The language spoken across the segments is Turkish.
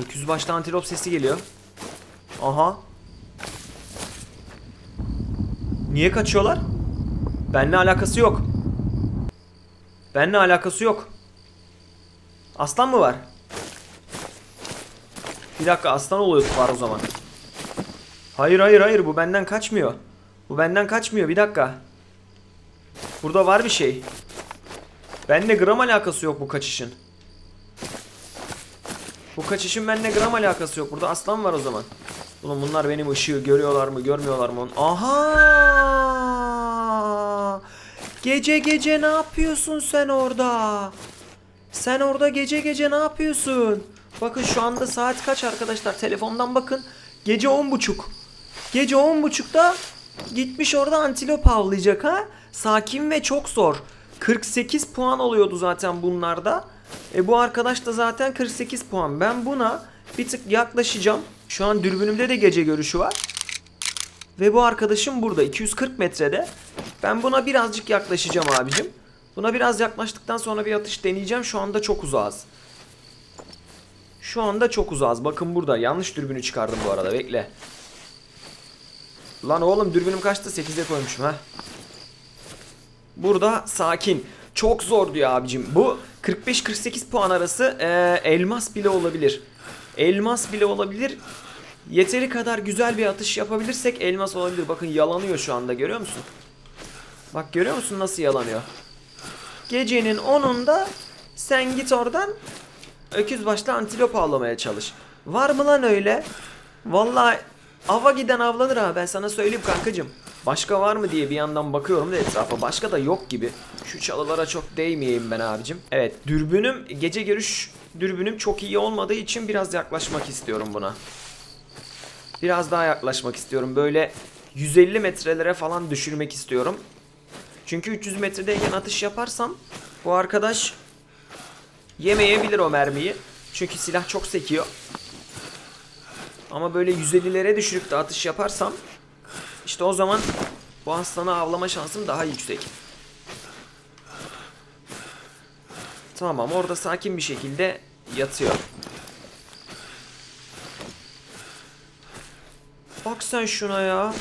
Öküz başta antilop sesi geliyor. Aha. Niye kaçıyorlar? Benimle alakası yok. Benimle alakası yok. Aslan mı var? Bir dakika aslan oluyor var o zaman. Hayır hayır hayır bu benden kaçmıyor. Bu benden kaçmıyor bir dakika. Burada var bir şey. Benimle gram alakası yok bu kaçışın. Bu kaçışın benimle gram alakası yok. Burada aslan var o zaman. Ulan bunlar benim ışığı görüyorlar mı görmüyorlar mı? Aha! Gece gece ne yapıyorsun sen orada? Sen orada gece gece ne yapıyorsun? Bakın şu anda saat kaç arkadaşlar? Telefondan bakın. Gece on buçuk. Gece on buçukta gitmiş orada antilop avlayacak ha? Sakin ve çok zor. 48 puan oluyordu zaten bunlarda. E bu arkadaş da zaten 48 puan. Ben buna bir tık yaklaşacağım. Şu an dürbünümde de gece görüşü var. Ve bu arkadaşım burada 240 metrede. Ben buna birazcık yaklaşacağım abicim. Buna biraz yaklaştıktan sonra bir atış deneyeceğim. Şu anda çok uzağız. Şu anda çok uzağız. Bakın burada. Yanlış dürbünü çıkardım bu arada. Bekle. Lan oğlum dürbünüm kaçtı? 8'e koymuşum ha. Burada sakin. Çok zor diyor abicim. Bu 45-48 puan arası eee, elmas bile olabilir. Elmas bile olabilir. Yeteri kadar güzel bir atış yapabilirsek elmas olabilir. Bakın yalanıyor şu anda görüyor musun? Bak görüyor musun nasıl yalanıyor? Gecenin 10'unda sen git oradan öküz başlı antilop avlamaya çalış. Var mı lan öyle? Vallahi ava giden avlanır ha ben sana söyleyeyim kankacım. Başka var mı diye bir yandan bakıyorum da etrafa. Başka da yok gibi. Şu çalılara çok değmeyeyim ben abicim. Evet dürbünüm gece görüş dürbünüm çok iyi olmadığı için biraz yaklaşmak istiyorum buna. Biraz daha yaklaşmak istiyorum. Böyle 150 metrelere falan düşürmek istiyorum. Çünkü 300 metredeyken atış yaparsam bu arkadaş yemeyebilir o mermiyi. Çünkü silah çok sekiyor. Ama böyle 150'lere düşürüp de atış yaparsam işte o zaman bu aslanı avlama şansım daha yüksek. Tamam orada sakin bir şekilde yatıyor. Bak sen şuna ya.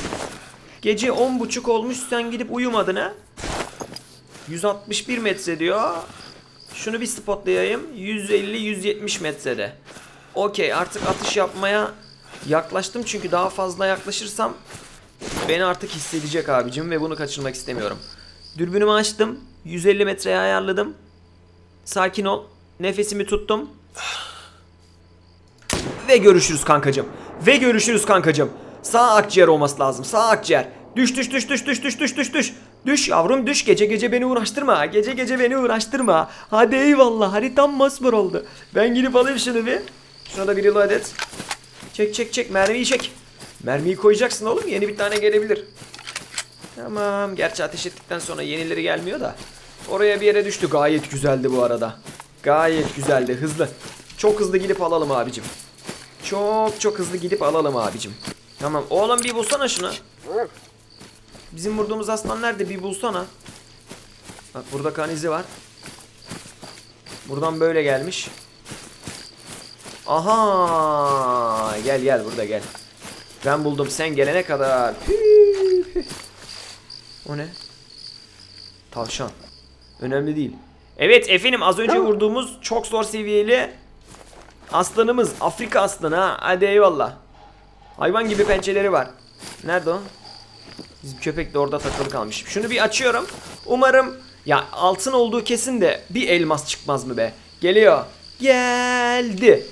Gece on buçuk olmuş sen gidip uyumadın ha? 161 metre diyor. Şunu bir spotlayayım. 150-170 metrede. Okey artık atış yapmaya yaklaştım çünkü daha fazla yaklaşırsam beni artık hissedecek abicim ve bunu kaçırmak istemiyorum. Dürbünümü açtım. 150 metreye ayarladım. Sakin ol. Nefesimi tuttum. Ve görüşürüz kankacım. Ve görüşürüz kankacım. Sağ akciğer olması lazım. Sağ akciğer. Düş düş düş düş düş düş düş düş düş. Düş yavrum düş gece gece beni uğraştırma. Gece gece beni uğraştırma. Hadi eyvallah haritam masmur oldu. Ben gidip alayım şunu bir. Şuna da bir reload et. Çek çek çek mermiyi çek. Mermiyi koyacaksın oğlum yeni bir tane gelebilir. Tamam gerçi ateş ettikten sonra yenileri gelmiyor da. Oraya bir yere düştü gayet güzeldi bu arada. Gayet güzeldi hızlı. Çok hızlı gidip alalım abicim. Çok çok hızlı gidip alalım abicim. Tamam oğlum bir bulsana şunu. Bizim vurduğumuz aslan nerede bir bulsana. Bak burada kan izi var. Buradan böyle gelmiş. Aha gel gel burada gel. Ben buldum sen gelene kadar. O ne? Tavşan. Önemli değil. Evet efendim az önce vurduğumuz çok zor seviyeli aslanımız. Afrika aslanı ha. Hadi eyvallah. Hayvan gibi pençeleri var. Nerede o? Bizim köpek de orada takılı kalmış. Şunu bir açıyorum. Umarım ya altın olduğu kesin de bir elmas çıkmaz mı be? Geliyor. Geldi.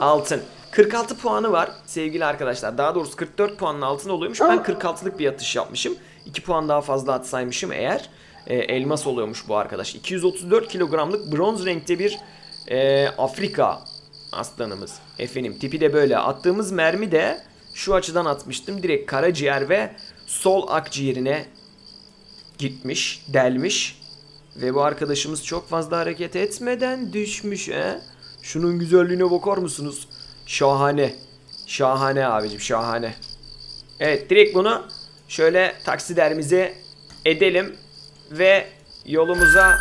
Altın. 46 puanı var sevgili arkadaşlar. Daha doğrusu 44 puanlı altın oluyormuş. Ben 46'lık bir atış yapmışım. 2 puan daha fazla atsaymışım eğer. e, elmas oluyormuş bu arkadaş. 234 kilogramlık bronz renkte bir e, Afrika aslanımız. Efendim tipi de böyle. Attığımız mermi de şu açıdan atmıştım. Direkt karaciğer ve sol akciğerine gitmiş, delmiş. Ve bu arkadaşımız çok fazla hareket etmeden düşmüş he. Şunun güzelliğine bakar mısınız? Şahane. Şahane abicim şahane. Evet direkt bunu şöyle taksidermize edelim ve yolumuza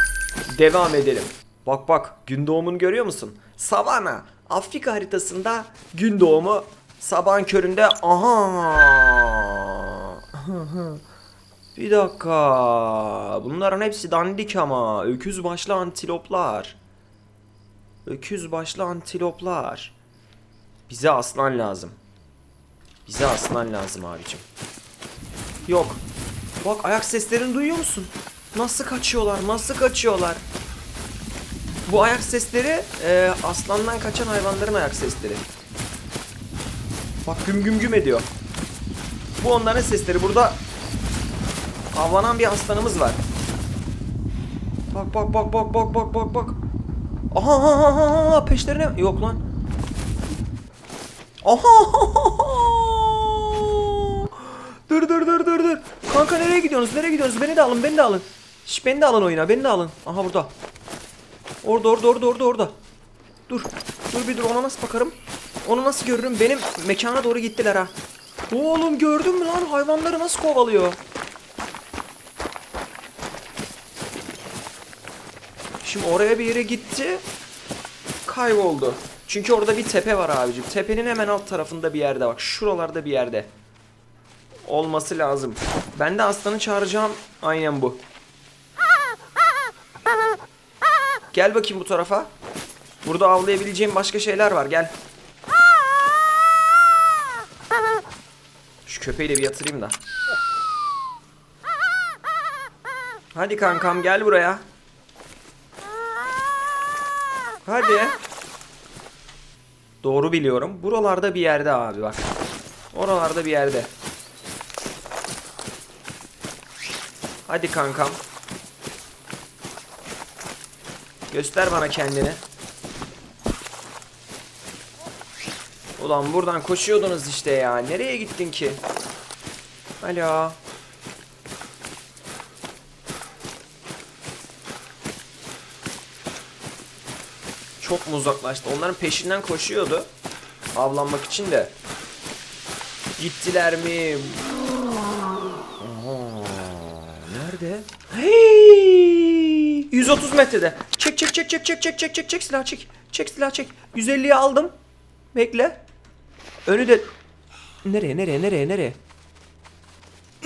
devam edelim. Bak bak gün doğumunu görüyor musun? Savana. Afrika haritasında gün doğumu sabahın köründe aha bir dakika bunların hepsi dandik ama öküz başlı antiloplar öküz başlı antiloplar bize aslan lazım bize aslan lazım abicim yok bak ayak seslerini duyuyor musun nasıl kaçıyorlar nasıl kaçıyorlar bu ayak sesleri e, aslandan kaçan hayvanların ayak sesleri. Bak güm güm güm ediyor. Bu onların sesleri. Burada avlanan bir aslanımız var. Bak bak bak bak bak bak bak bak. Aha aha aha, aha peşlerine yok lan. Aha Dur dur dur dur dur. Kanka nereye gidiyorsunuz? Nereye gidiyorsunuz? Beni de alın, beni de alın. Şş, beni de alın oyuna, beni de alın. Aha burada. Orada orada orada orada orada. Dur. Dur bir dur ona nasıl bakarım? Onu nasıl görürüm? Benim mekana doğru gittiler ha. Oğlum gördün mü lan hayvanları nasıl kovalıyor? Şimdi oraya bir yere gitti. Kayboldu. Çünkü orada bir tepe var abicim. Tepenin hemen alt tarafında bir yerde bak. Şuralarda bir yerde. Olması lazım. Ben de aslanı çağıracağım. Aynen bu. Gel bakayım bu tarafa. Burada avlayabileceğim başka şeyler var. Gel. Şu köpeği de bir yatırayım da. Hadi kankam gel buraya. Hadi. Doğru biliyorum. Buralarda bir yerde abi bak. Oralarda bir yerde. Hadi kankam. Göster bana kendini. Ulan buradan koşuyordunuz işte ya. Nereye gittin ki? Alo. Çok mu uzaklaştı? Onların peşinden koşuyordu. Avlanmak için de. Gittiler mi? Nerede? Hey! 130 metrede. Çek çek çek çek çek çek çek çek çek silah çek. Çek silah çek. 150'yi aldım. Bekle. Önü de Nereye nereye nereye nereye?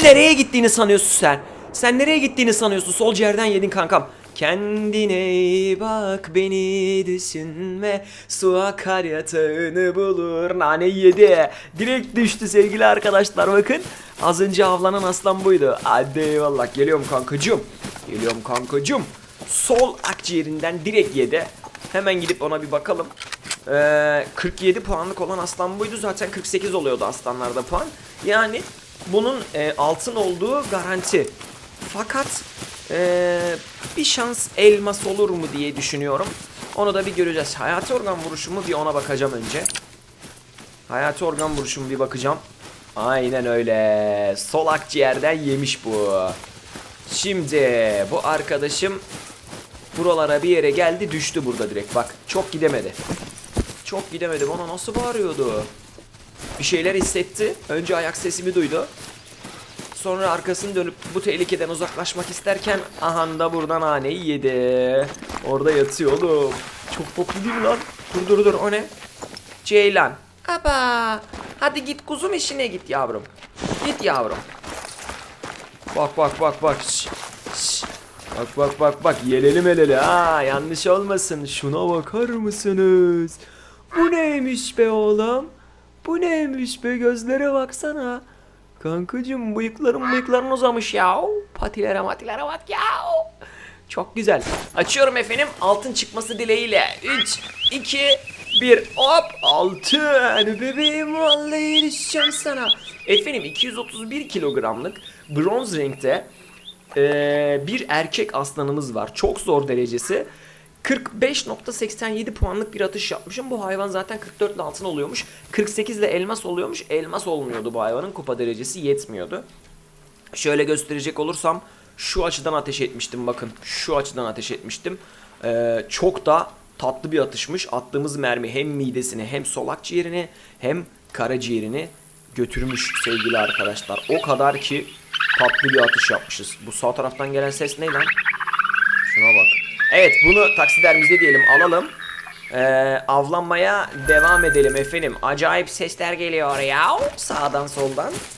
Nereye gittiğini sanıyorsun sen? Sen nereye gittiğini sanıyorsun? Sol ciğerden yedin kankam. Kendine iyi bak beni düşünme. Su akar yatağını bulur Nane yedi. Direkt düştü sevgili arkadaşlar bakın. Az önce avlanan aslan buydu. Hadi eyvallah geliyorum kankacım Geliyorum kankacım Sol akciğerinden direkt yedi. Hemen gidip ona bir bakalım. Ee, 47 puanlık olan aslan buydu. Zaten 48 oluyordu aslanlarda puan. Yani bunun e, altın olduğu garanti. Fakat eee, bir şans elmas olur mu diye düşünüyorum. Onu da bir göreceğiz. Hayati organ vuruşumu bir ona bakacağım önce. Hayati organ vuruşumu bir bakacağım. Aynen öyle. Sol akciğerden yemiş bu. Şimdi bu arkadaşım buralara bir yere geldi düştü burada direkt. Bak çok gidemedi. Çok gidemedi. Bana nasıl bağırıyordu? Bir şeyler hissetti. Önce ayak sesimi duydu. Sonra arkasını dönüp bu tehlikeden uzaklaşmak isterken ahan da buradan haneyi yedi. Orada yatıyor oğlum. Çok tatlı değil mi lan? Dur dur dur o ne? Ceylan. Aba. Hadi git kuzum işine git yavrum. Git yavrum. Bak bak bak bak. Şş, şş. Bak bak bak bak yelelim eleli ha yanlış olmasın şuna bakar mısınız? Bu neymiş be oğlum? Bu neymiş be gözlere baksana. Kankacım bıyıklarım bıyıkların uzamış ya. Patilere matilere bak ya. Çok güzel. Açıyorum efendim altın çıkması dileğiyle. 3, 2, 1 hop altın. Bebeğim vallahi erişeceğim sana. Efendim 231 kilogramlık bronz renkte ee, bir erkek aslanımız var. Çok zor derecesi. 45.87 puanlık bir atış yapmışım. Bu hayvan zaten 44 ile altın oluyormuş. 48 ile elmas oluyormuş. Elmas olmuyordu bu hayvanın. Kupa derecesi yetmiyordu. Şöyle gösterecek olursam şu açıdan ateş etmiştim bakın. Şu açıdan ateş etmiştim. Ee, çok da tatlı bir atışmış. Attığımız mermi hem midesini hem sol akciğerini hem karaciğerini götürmüş sevgili arkadaşlar. O kadar ki tatlı bir atış yapmışız. Bu sağ taraftan gelen ses ne lan? Şuna bak. Evet bunu taksidermize diyelim alalım. Ee, avlanmaya devam edelim efendim. Acayip sesler geliyor ya sağdan soldan.